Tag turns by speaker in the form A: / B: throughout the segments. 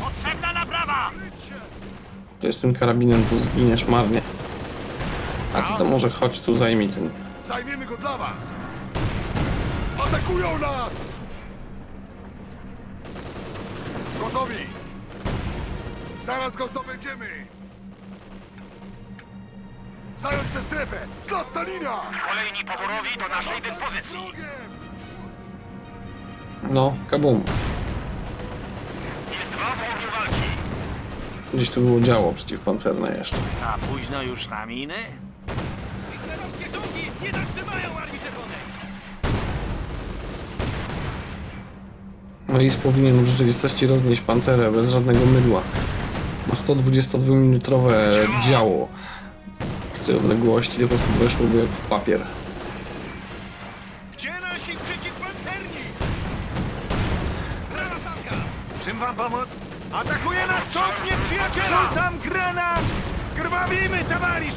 A: Potrzebna naprawa!
B: To z tym karabinem tu zginiesz marnie. A ty to może chodź tu zajmij ten.
C: Zajmiemy go dla was! Atakują nas! Gotowi! Zaraz go zdobędziemy! Zająć tę strefę! Dla Stalina!
A: Kolejni poborowi do naszej dyspozycji.
B: No, kabum. Gdzieś tu było działo przeciwpancerne jeszcze.
A: Za późno już na miny?
D: Hitlerowskie czołgi nie zatrzymają Armii Czerwonej!
B: Lis powinien w rzeczywistości roznieść panterę bez żadnego mydła. Ma 122-minutowe działo. Z tej odległości to po prostu weszłoby jak w papier.
D: Gdzie nasi przeciwpancerni? Prawa flanka!
A: Czym wam pomóc?
D: Atakuje nas czołg nieprzyjaciela! Rzucam granat! Krwawimy, towarzysz!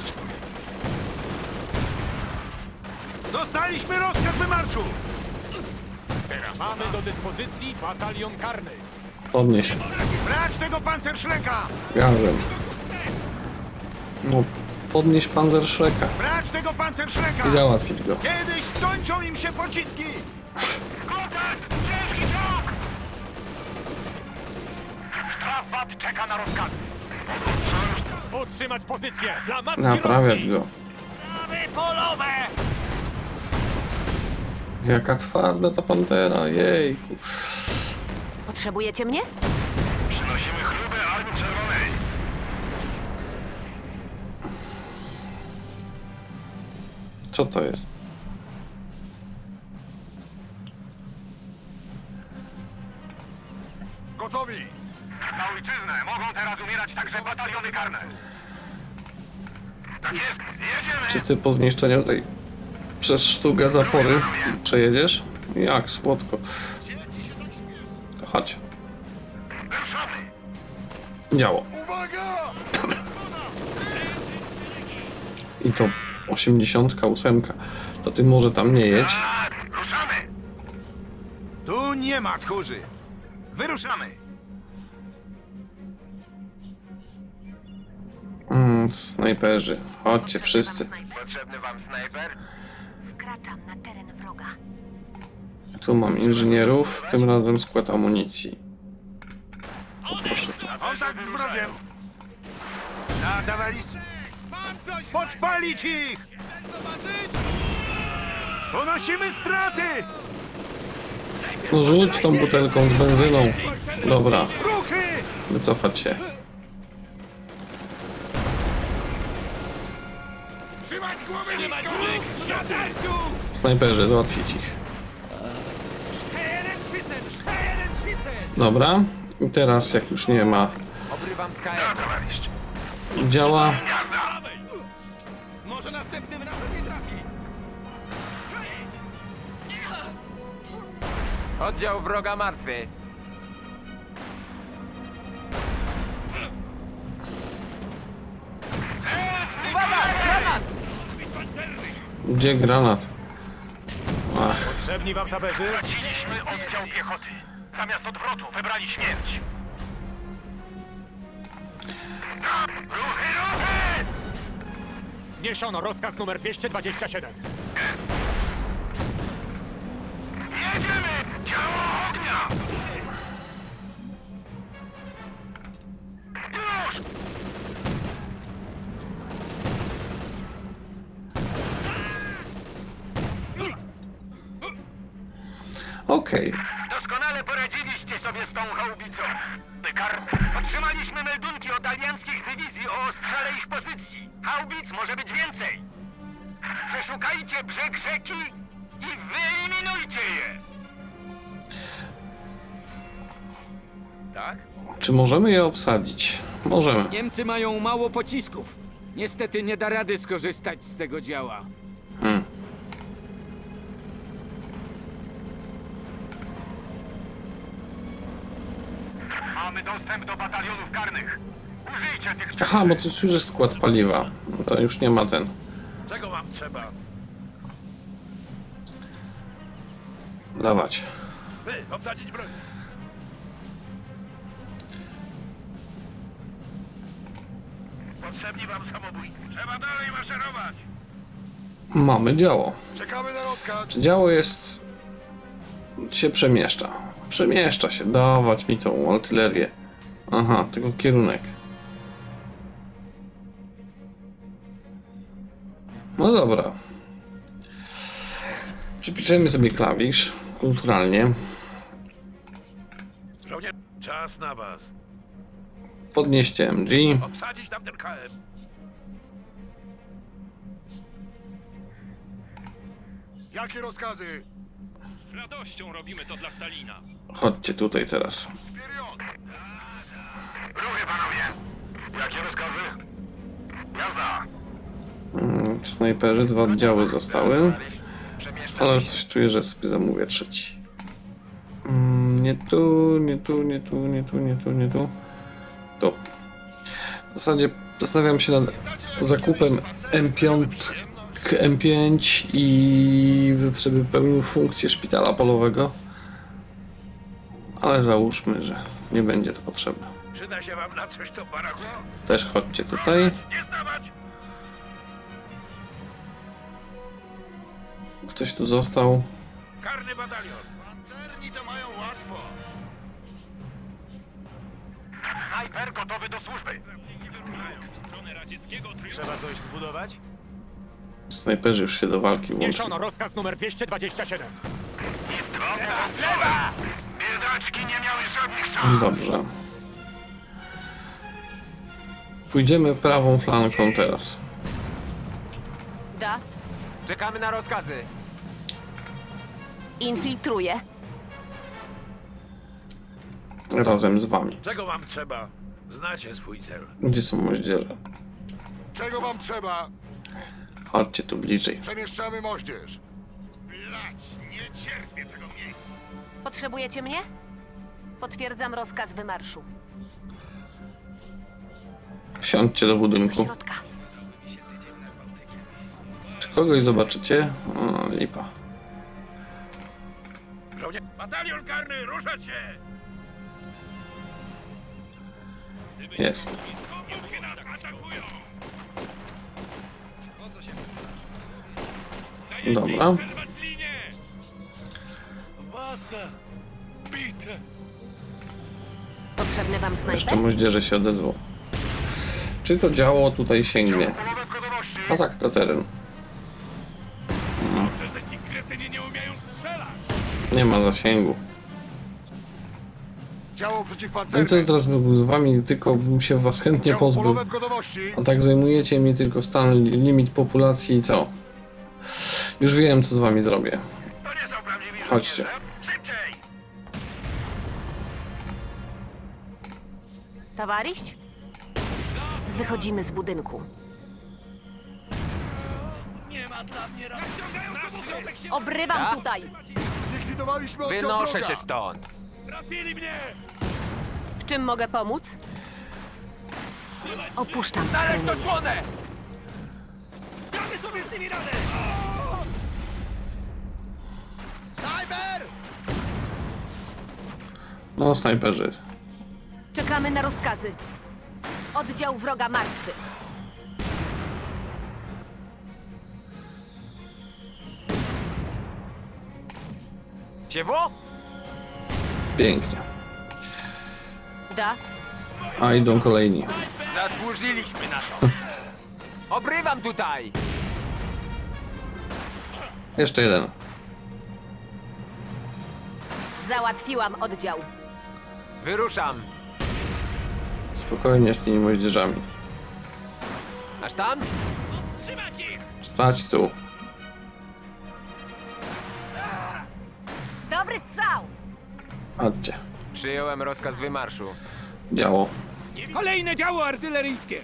D: Dostaliśmy rozkaz wymarszu!
E: Mamy do dyspozycji batalion karny.
B: Podnieś
D: Brać tego pancerszleka!
B: gazem. No, podnieś panzerszreka
D: Brać tego pancerszleka!
B: i załatwić go.
D: Kiedyś skończą im się pociski!
A: Czeka na rozkazy.
E: Utrzymać pozycję dla matki
B: Naprawiać go.
A: Polowe!
B: Jaka twarda ta pantera, jejku.
F: Potrzebujecie mnie?
A: Przynosimy chlubę Armii Czerwonej.
B: Co to jest?
C: Gotowi!
A: Teraz umierać także bataliony karne. Tak jest, jedziemy!
B: Czy ty po zniszczeniu tej przez sztukę zapory przejedziesz? Jak słodko. To chodź.
A: Ruszamy!
B: Działo.
C: Uwaga!
B: I to 88. To ty może tam nie jedź.
A: Tak, ruszamy!
D: Tu nie ma tchórzy!
A: Wyruszamy!
B: Snajperzy. Chodźcie wszyscy.
A: Potrzebny wam snajper?
F: Wkraczam na teren wroga.
B: Tu mam inżynierów, tym razem skład amunicji. Poproszę tu.
D: Kontakt z wrogiem! Podpalić ich! Ponosimy straty!
B: No rzuć tą butelką z benzyną. Dobra, wycofać się. Snajperzy, załatwić ich. Dobra. I teraz jak już nie ma działa!
D: Może następnym razem nie trafi.
G: Oddział wroga martwy.
B: gdzie granat?
E: Potrzebni wam saberzy?
A: Straciliśmy oddział piechoty. Zamiast odwrotu wybrali śmierć. Ruchy, ruchy!
E: Zniesiono rozkaz numer 227.
A: Otrzymaliśmy meldunki od alianckich dywizji o ostrzale ich pozycji. Haubic może być więcej. Przeszukajcie brzeg rzeki i wyeliminujcie je.
G: Tak?
B: Czy możemy je obsadzić? Możemy.
G: Niemcy mają mało pocisków. Niestety nie da rady skorzystać z tego działa.
A: mamy dostęp do batalionów karnych. Użyjcie tych...
B: Aha, bo to już jest skład paliwa. No To już nie ma ten.
A: Czego wam trzeba?
B: Dawać.
A: Wy, obsadzić broń.
C: Potrzebni wam samobójcy. Trzeba dalej maszerować.
B: Mamy działo.
C: Czekamy na rozkaz.
B: Działo jest... się przemieszcza. Przemieszcza się, dawać mi tą artylerię. Aha, tylko kierunek. No dobra. Przypiszemy sobie klawisz, kulturalnie.
C: Żołnierz, czas na was.
B: Podnieście MG.
C: Obsadzić tamten KM. Jakie rozkazy?
H: Z radością robimy to dla Stalina.
B: Chodźcie tutaj teraz.
A: Ruchy, panowie! Jakie rozkazy? Jazda!
B: Mm, Snajperzy, dwa oddziały zostały. Ale coś czuję, że sobie zamówię trzeci. Mm, Nie tu, nie tu, nie tu, nie tu, nie tu, nie tu. Tu. W zasadzie zastanawiam się nad zakupem M5, M5 i żeby pełnił funkcję szpitala polowego. Ale załóżmy, że nie będzie to potrzebne.
C: Przyda się wam na coś to baraku?
B: Też chodźcie tutaj. Ktoś tu został.
C: Karny batalion. Pancerni to mają łatwo.
A: Snajper gotowy do służby!
D: Trzeba coś zbudować?
B: Snajperzy już się do walki włączyli.
E: Zniesiono rozkaz numer 227.
A: Jest dwa lewa! Biedaczki nie miały żadnych szans!
B: Dobrze. Pójdziemy prawą flanką teraz.
F: Da.
G: Czekamy na rozkazy.
F: Infiltruję.
B: Razem z wami.
C: Czego wam trzeba? Znacie swój cel.
B: Gdzie są moździerze?
C: Czego wam trzeba?
B: Chodźcie tu bliżej.
C: Przemieszczamy moździerz. Blać, nie cierpię tego miejsca.
F: Potrzebujecie mnie? Potwierdzam rozkaz wymarszu.
B: Wsiądźcie do
F: Do
B: budynku.
F: środka.
B: Czy kogoś zobaczycie? O, lipa.
C: Żołnierz... Batalion karny, ruszać się!
B: Jest.
C: Atakują!
B: Dobra.
C: Przerwać Bite!
F: Potrzebny wam
B: Jeszcze
F: snajper?
B: moździerze się odezwą. Czy to działo tutaj sięgnie? A tak, to teren.
C: Nie
B: ma zasięgu.
C: Działo
B: No co teraz bym z wami, tylko bym się was chętnie pozbył. A tak zajmujecie mi tylko stan li- limit populacji i co? Już wiem, co z wami zrobię.
A: To nie są prawdziwi
B: Chodźcie.
F: Towaryść? Wychodzimy z budynku. Obrywam tutaj!
C: Zlikwidowaliśmy oddział
G: Wynoszę
C: wroga.
G: się stąd.
C: Trafili mnie!
F: W czym mogę pomóc? Opuszczam
G: Znaleźć
F: schronienie.
G: osłonę!
B: No, snajperzy.
F: Czekamy na rozkazy. Oddział wroga martwy.
G: Ciewo?
B: Pięknie.
F: Da.
B: A idą kolejni.
G: Zasłużyliśmy na to. Obrywam tutaj!
B: Jeszcze jeden.
F: Załatwiłam oddział.
G: Wyruszam.
B: Spokojnie z tymi moździerzami.
G: Aż tam?
B: Stać tu.
F: Dobry strzał!
B: Chodźcie.
G: Przyjąłem rozkaz wymarszu.
B: Działo.
D: Kolejne działo artyleryjskie!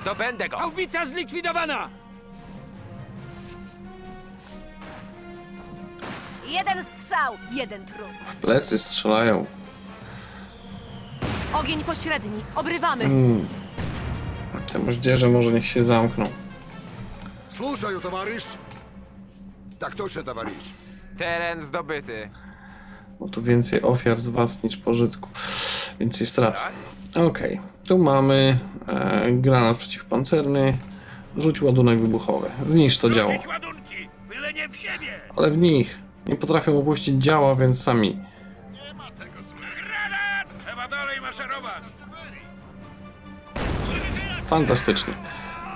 G: Zdobędę go!
D: Haubica zlikwidowana!
F: Jeden strzał, jeden trup.
B: W plecy strzelają.
F: Ogień pośredni. Obrywamy.
B: Te moździerze może niech się zamkną.
C: Слушаю, товарищ. Tak точно, товарищ.
G: Teren zdobyty.
B: Bo tu więcej ofiar z was niż pożytku. Więcej strat. Okej, tu mamy e, granat przeciwpancerny. Rzuć ładunek wybuchowy. Zniszcz to działo.
D: Rzucić ładunki, byle nie w siebie.
B: Ale w nich nie potrafią opuścić działa, więc sami.
D: Granat!
B: Fantastycznie.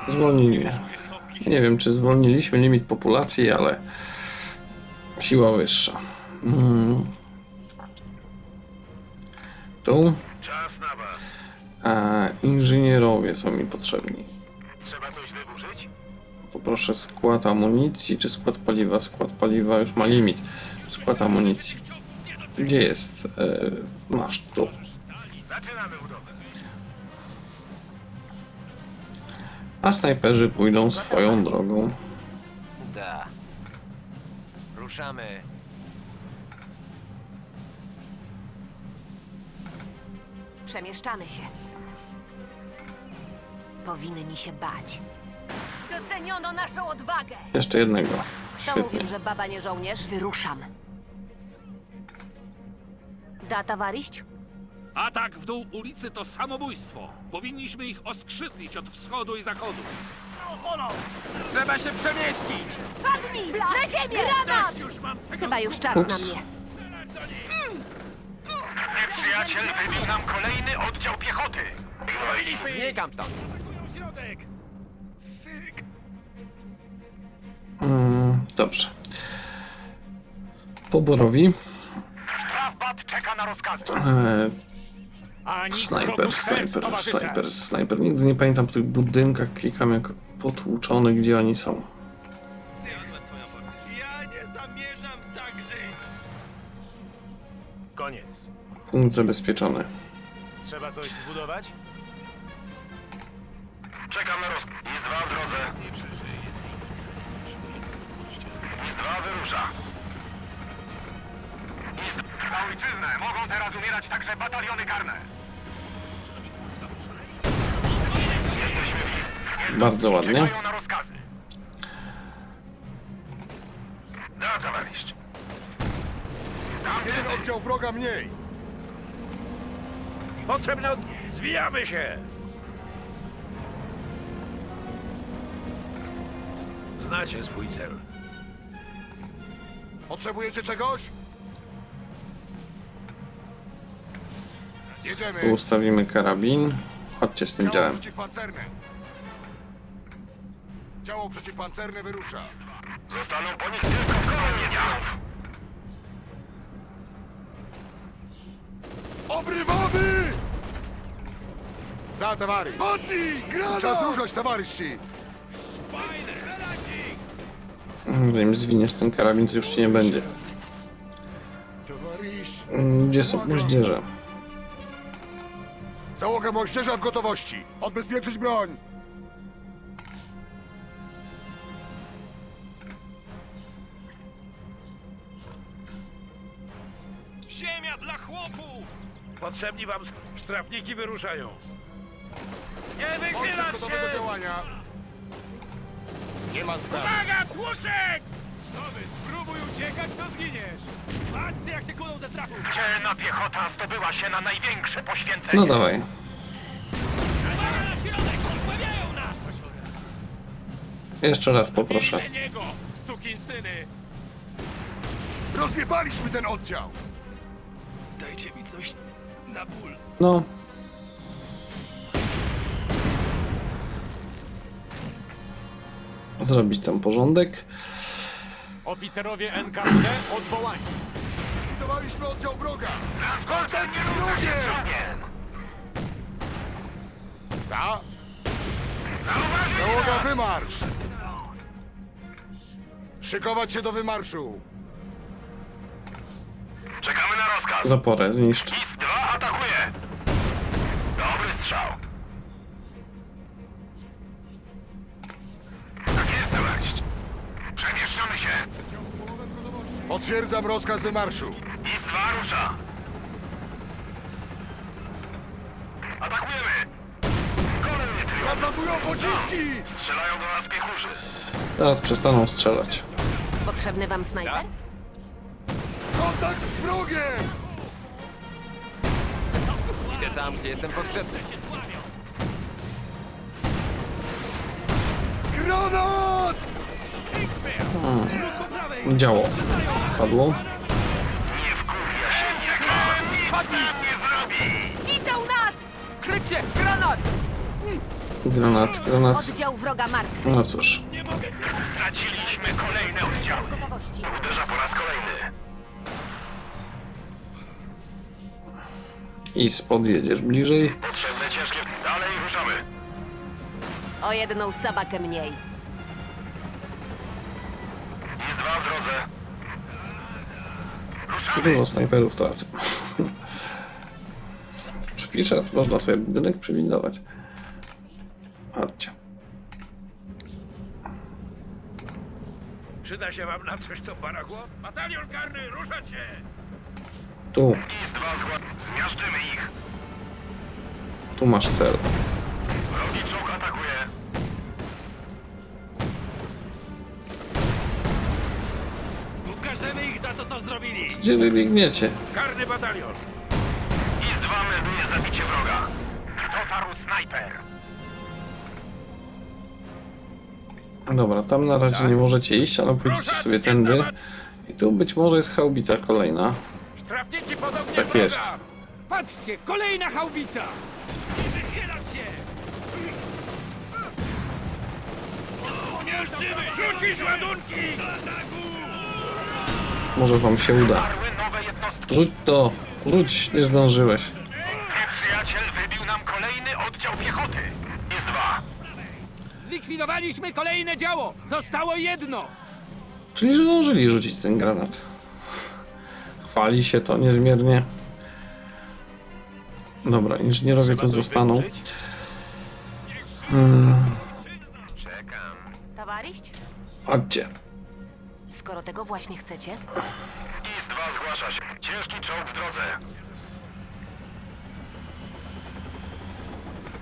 B: Zwolnili. Nie wiem, czy zwolniliśmy limit populacji, ale siła wyższa. Mm. Tu
C: was.
B: e, inżynierowie są mi potrzebni.
C: Trzeba coś wyburzyć?
B: Poproszę skład amunicji, czy skład paliwa? Skład paliwa już ma limit. Skład amunicji. Gdzie jest? E, masz tu.
C: Zaczynamy budowę.
B: A snajperzy pójdą swoją drogą.
I: Da. Ruszamy.
F: Przemieszczamy się. Powinni się bać. Doceniono naszą odwagę!
B: Jeszcze jednego.
F: Kto
B: Świetnie.
F: mówił, że baba nie żołnierz? Wyruszam. Da, towaryść?
D: Atak w dół ulicy to samobójstwo. Powinniśmy ich oskrzydlić od wschodu i zachodu.
G: Trzeba się przemieścić!
F: Padnij! Na ziemię! Granat!
D: Już mam tego
F: Chyba już czas
B: Ups.
F: na mnie.
A: Nieprzyjaciel wybił nam kolejny oddział piechoty.
G: Znikam stąd!
D: środek.
B: Mm, dobrze. Poborowi.
A: Strafbat czeka na rozkazy.
B: E, snajper, snajper, snajper, snajper. Nigdy nie pamiętam po tych budynkach. Klikam jak potłuczony, gdzie oni są.
C: Ja nie zamierzam tak.
D: Koniec.
B: Punkt zabezpieczony.
D: Trzeba coś zbudować?
A: Czekam na rozkaz. Is 2 w drodze. Is 2 wyrusza. Is Za ojczyznę mogą teraz umierać także bataliony karne. Jesteśmy w
B: Bardzo ładnie.
A: Czekają na rozkazy.
C: Jeden oddział wroga mniej.
D: Potrzebne od... Zwijamy się! Znacie swój cel.
C: Potrzebujecie czegoś? Jedziemy.
B: Tu ustawimy karabin. Chodźcie z tym działem.
C: Działo przeciwpancerne wyrusza.
A: Zostaną po nich tylko wspomnieniów.
C: Obrywamy! Da, towarysz. Podnij! Granat! Czas ruszać, towarzyszy.
B: Zanim zwiniesz ten karabin, to już ci nie będzie. Gdzie są moździerze?
C: Załoga moździerza w gotowości. Odbezpieczyć broń.
D: Potrzebni wam strawniki wyruszają. Nie wychylać
C: gotowy do
D: się!
C: działania.
D: Nie ma sprawy. Uwaga, tłuczek!
H: Spróbuj uciekać, to zginiesz! Patrzcie, jak się kulą ze strachu!
A: Dzielna piechota zdobyła się na największe poświęcenie.
B: No dawaj.
H: Na środek, osłabiają nas!
B: Jeszcze raz poproszę.
H: Niego, sukinsyny!
C: Rozjebaliśmy ten oddział.
H: Dajcie mi coś na ból.
B: No. Zrobić tam porządek.
E: Oficerowie NKWD odwołani.
C: Zlikwidowaliśmy oddział wroga.
A: Z wrogiem!
C: Da.
A: Zauważyli
C: Załoga wymarsz. Szykować się do wymarszu.
A: Czekamy na rozkaz.
B: Zaporę zniszcz.
A: IS 2 atakuje! Dobry strzał. Tak jest, towarzysz. Przemieszczamy się.
C: Potwierdzam rozkaz wymarszu.
A: IS 2 rusza. Atakujemy! Kolejny trio.
C: Nadlatują pociski!
A: Strzelają do nas piechurzy.
B: Teraz przestaną strzelać.
F: Potrzebny wam snajper?
C: Kontakt z wrogiem!
G: Idę
I: tam, gdzie jestem potrzebny.
D: Granat!
B: Działo. Padło.
A: Nie wkurwia się, nam nie zrobi!
F: Widzą nas!
G: Krycie! Granat!
B: Granat, granat.
F: Oddział wroga martwy.
B: No cóż.
A: Straciliśmy kolejne oddziały.
F: W gotowości.
A: Uderza po raz kolejny.
B: I podjedziesz bliżej.
A: Potrzebne ciężkie... Dalej ruszamy.
F: O jedną sabakę mniej.
A: W drodze. Ruszamy.
B: Dużo snajperów tracę. Przypiszę, można sobie budynek przywindować. Chodźcie.
D: Przyda się wam na coś to barachło? Batalion karny, ruszać się!
B: Tu.
A: Zmiażdżymy ich.
B: tu masz cel.
A: Wrogi czołg atakuje.
H: Ukażemy ich za to, co zrobili!
B: Gdzie wy biegniecie?
D: Karny batalion!
A: Jest dwa melduje zabicie wroga. Dotarł snajper.
B: Dobra, tam na razie nie możecie iść, ale pójdźcie sobie tędy. I tu być może jest haubica kolejna.
D: Podobnie
B: Tak
D: wroga!
B: jest.
G: Patrzcie, kolejna haubica!
H: Wychylać się!
D: Rzucić ładunki!
B: Może wam się uda. Rzuć to! Rzuć, nie zdążyłeś.
A: Nieprzyjaciel wybił nam kolejny oddział piechoty. Jest dwa.
G: Zlikwidowaliśmy kolejne działo! Zostało jedno!
B: Czyli zdążyli rzucić ten granat. Chwali się to niezmiernie. Dobra, inżynierowie tu zostaną.
A: Czekam.
F: Towaryść?
B: Chodźcie.
F: Skoro tego właśnie chcecie,
A: Ist dwa zgłasza się. Ciężki czołg w drodze.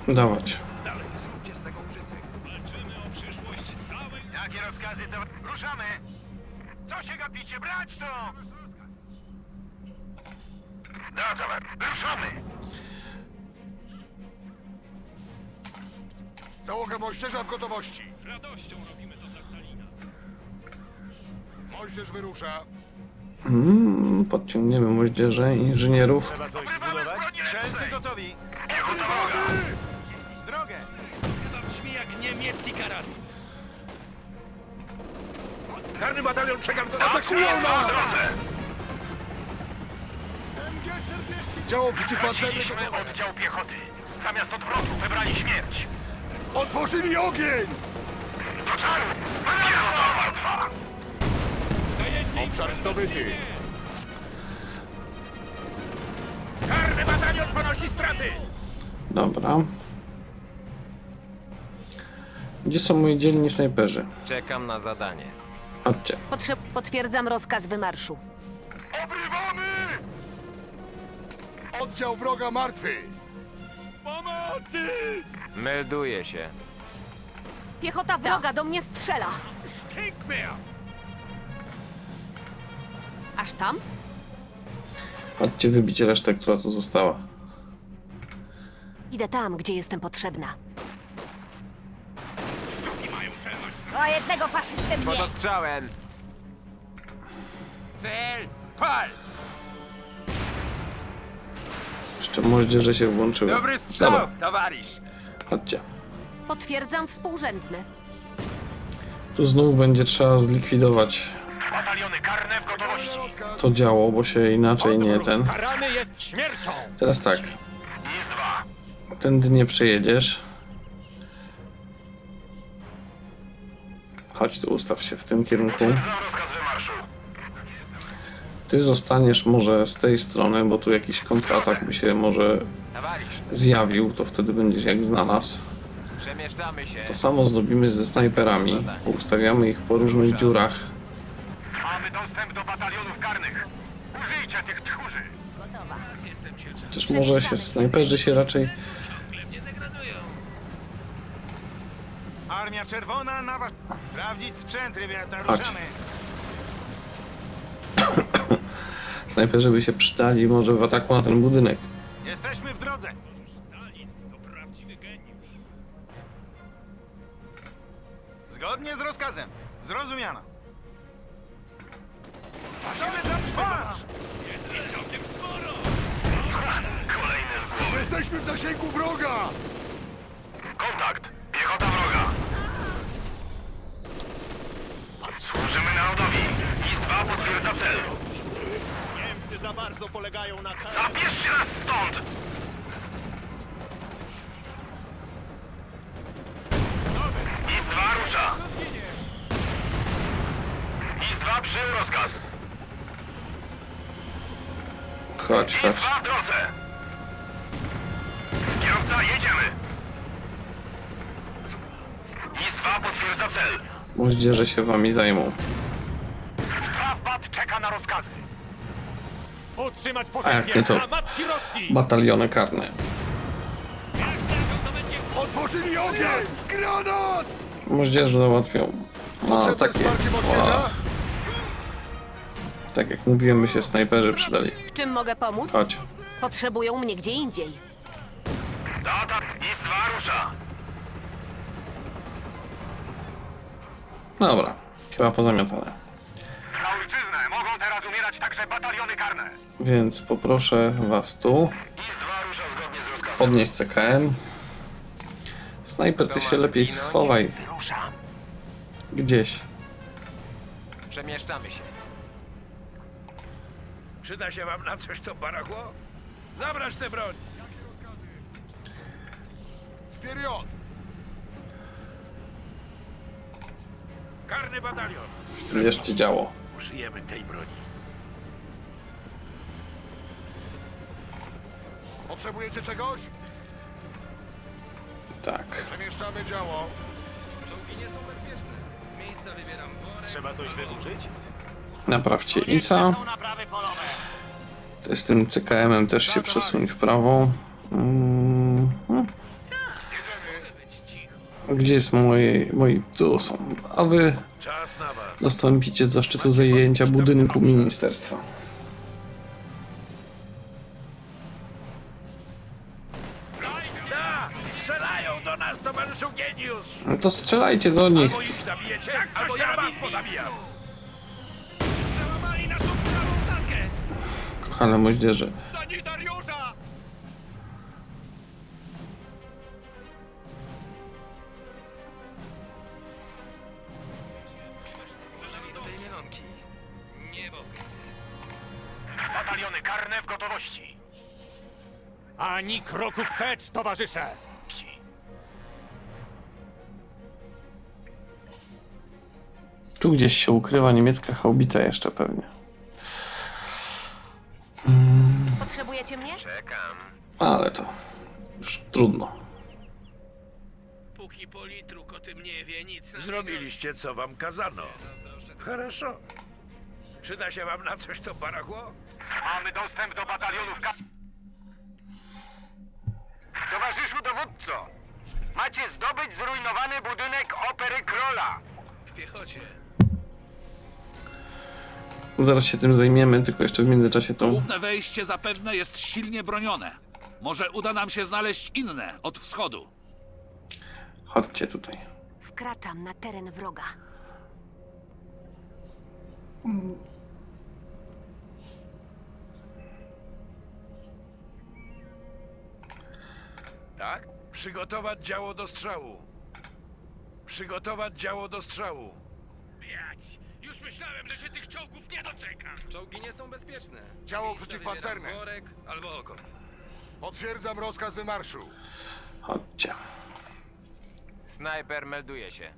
B: Dawać.
A: Jakie rozkazy to... Ruszamy! Co się gapicie? Brać to! No ruszamy!
C: Załoga moździerza w gotowości. Z radością robimy to. Moździerz wyrusza.
B: Mm, podciągniemy moździerze inżynierów.
H: Trzeba coś zbudować? Strzelcy gotowi! W drogę! To brzmi jak niemiecki karabin.
D: Karny batalion czekam do
A: Atakują nas!
C: Działo przeciwpancerne
A: oddział piechoty. Zamiast odwrotu wybrali śmierć.
C: Otworzyli ogień!
A: Martwa!
C: Obszar zdobyty.
D: Karny batalion ponosi straty!
B: Dobra. Gdzie są moi dzielni snajperzy?
I: Czekam na zadanie.
B: Chodźcie.
F: potrzeb... potwierdzam rozkaz wymarszu.
A: Obrywamy!
C: Oddział wroga martwy.
H: Pomocy!
I: Melduję się.
F: Piechota wroga do mnie strzela.
H: Pięknie!
F: Aż tam?
B: Chodźcie wybić resztę, która tu została.
F: Idę tam, gdzie jestem potrzebna. O jednego faszystę
I: Pod
F: mnie!
I: ostrzałem! Cel! Pal!
B: Jeszcze moździerze się włączyły.
I: Dobry strzał,
B: Dobra,
I: towarzysz!
B: chodźcie.
F: Potwierdzam współrzędny.
B: Tu znów będzie trzeba zlikwidować
A: Bataliony karne w gotowości.
B: to działo, bo się inaczej nie ten. Teraz tak. Tędy nie przejedziesz. Chodź tu, ustaw się w tym kierunku. Ty zostaniesz może z tej strony, bo tu jakiś kontratak by się może zjawił, to wtedy będziesz jak znalazł. To samo zrobimy ze snajperami. Ustawiamy ich po różnych dziurach.
A: Mamy dostęp do batalionów karnych. Użyjcie tych tchórzy.
F: Gotowa.
B: Chociaż może się snajperzy się raczej...
D: Armia Czerwona na was... Sprawdzić sprzęt, rybiata,
B: Chodź.
D: ruszamy!
B: Snajperzy by się przydali może w ataku na ten budynek.
H: Jesteśmy w drodze. Zgodnie z rozkazem. Zrozumiano. Możemy zatrzymać!
A: Kolejny z głowy.
C: Jesteśmy w zasięgu wroga!
A: Kontakt. Piechota wroga. Służymy narodowi. IS-2 potwierdza cel.
H: Niemcy za bardzo polegają na karze.
A: Zabierzcie nas stąd! IS-2 rusza. IS-2 przyjął rozkaz.
B: Chodź, chodź.
A: IS-2 w drodze. Kierowca, jedziemy. IS-2 potwierdza cel.
B: Moździerze się wami zajmą.
J: Strafbat czeka na rozkazy.
E: Utrzymać
B: A jak
E: pozycję
B: nie to-
E: na matki Rosji!
B: Bataliony karne.
C: Otworzyli ogień! Granat!
B: Moździerze załatwią. No,
C: Potrzebne
B: takie...
C: wsparcie moździerza?
B: Ła. Tak jak mówiłem, by się snajperzy przydali.
F: W czym mogę pomóc?
B: Chodź.
F: Potrzebują mnie gdzie indziej.
A: Data IS-2 rusza.
B: Dobra. Chyba pozamiatane.
J: Za ojczyznę mogą teraz umierać także bataliony karne.
B: Więc poproszę was tu.
A: IS-2 rusza zgodnie z rozkazem.
B: Podnieść CKM. Snajper, ty się lepiej schowaj.
I: Wyruszam.
B: Gdzieś.
I: Przemieszczamy się.
H: Przyda się wam na coś to barachło? Zabrać tę broń!
A: Wpierw!
H: Karny batalion!
B: Bierzcie działo.
H: Użyjemy tej broni.
A: Potrzebujecie czegoś?
B: Tak.
A: Przemieszczamy działo.
H: Trzeba coś wydłużyć?
B: Naprawcie ISA. Z tym CKM-em też się przesuń w prawo. Hmm. Gdzie jest moje... moi... Tu są. A wy dostąpicie zaszczytu zajęcia budynku ministerstwa. No to strzelajcie do nich.
H: Albo ja was pozabijam!
B: Kochane moździerze.
H: Sanitariusza!
J: Bataliony karne w gotowości.
E: Ani kroku wstecz, towarzysze!
B: Tu gdzieś się ukrywa niemiecka chałbica jeszcze pewnie. Ale to już trudno.
H: Póki po litru koty mnie wie nic. Zrobiliście co wam kazano. Хорошо. Przyda się wam na coś to barachło?
J: Mamy dostęp do batalionów ka... Towarzyszu dowódco, macie zdobyć zrujnowany budynek Opery Krola.
H: W piechocie.
B: Zaraz się tym zajmiemy, tylko jeszcze w międzyczasie tą
G: Główne wejście zapewne jest silnie bronione. Może uda nam się znaleźć inne od wschodu.
B: Chodźcie tutaj.
F: Wkraczam na teren wroga.
H: Tak? Przygotować działo do strzału. Przygotować działo do strzału. Biać! Już myślałem, że się tych czołgów nie doczekam.
A: Czołgi nie są bezpieczne.
J: Działo przeciwpancerne.
A: Worek albo oko. Potwierdzam rozkaz wymarszu.
B: Chodźcie.
I: Snajper melduje się.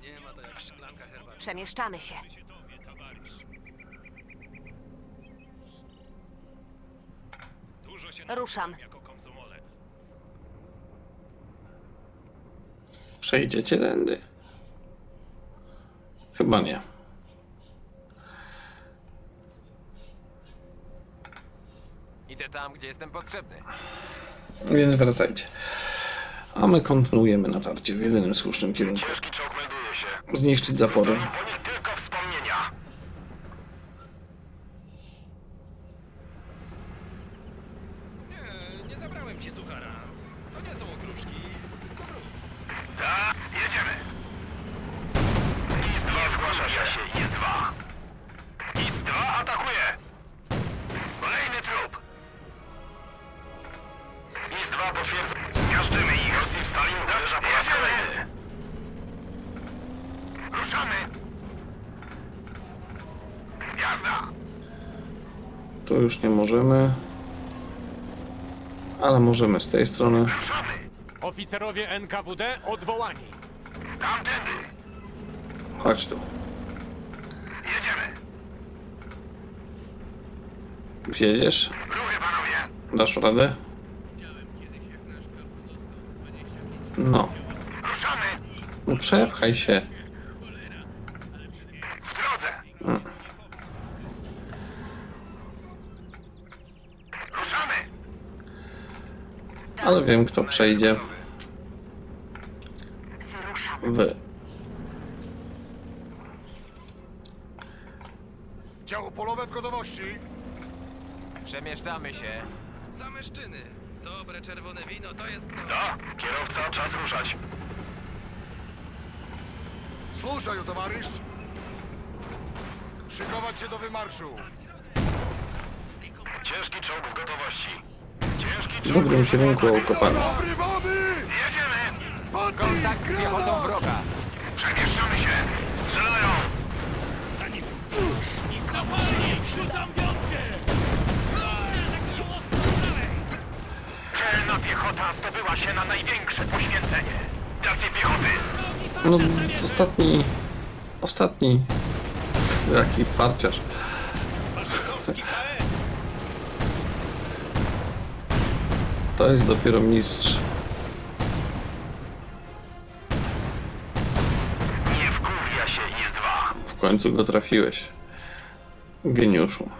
A: Nie ma to jak szklanka herbaty.
F: Przemieszczamy się. Ruszam.
B: Przejdziecie tędy? Chyba nie.
I: Idę tam, gdzie jestem potrzebny.
B: Więc wracajcie. A my kontynuujemy natarcie w jedynym słusznym kierunku.
A: Ciężki czołg melduje się.
B: Zniszczyć zapory. Możemy z tej strony.
E: Oficerowie NKWD odwołani.
A: Tamtędy.
B: Chodź tu.
A: Jedziemy.
B: Wjedziesz?
A: Ruchy, panowie.
B: Dasz radę? No.
A: Ruszamy.
B: No przepchaj się.
A: W drodze.
B: Mm.
A: Ruszamy.
B: Ale wiem kto przejdzie. Wy.
C: Działo polowe w gotowości.
I: Przemieszczamy się.
C: Zameszczyny. Dobre czerwone wino to jest...
A: Da, kierowca, czas ruszać.
C: Słuchaj, towarzysz. Szykować się do wymarszu.
A: Ciężki czołg w gotowości.
B: Kierunku okopany.
C: Dobry wody!
A: Jedziemy!
G: Kontakt z piechotą wroga.
A: Przemieszczamy się! Strzelają! Dzielna piechota zdobyła się na największe poświęcenie. Rację piechoty!
B: No ostatni... Ostatni... Jaki farciarz. To jest dopiero mistrz.
A: Nie wkurwia się IS-2.
B: W końcu go trafiłeś. Geniuszu.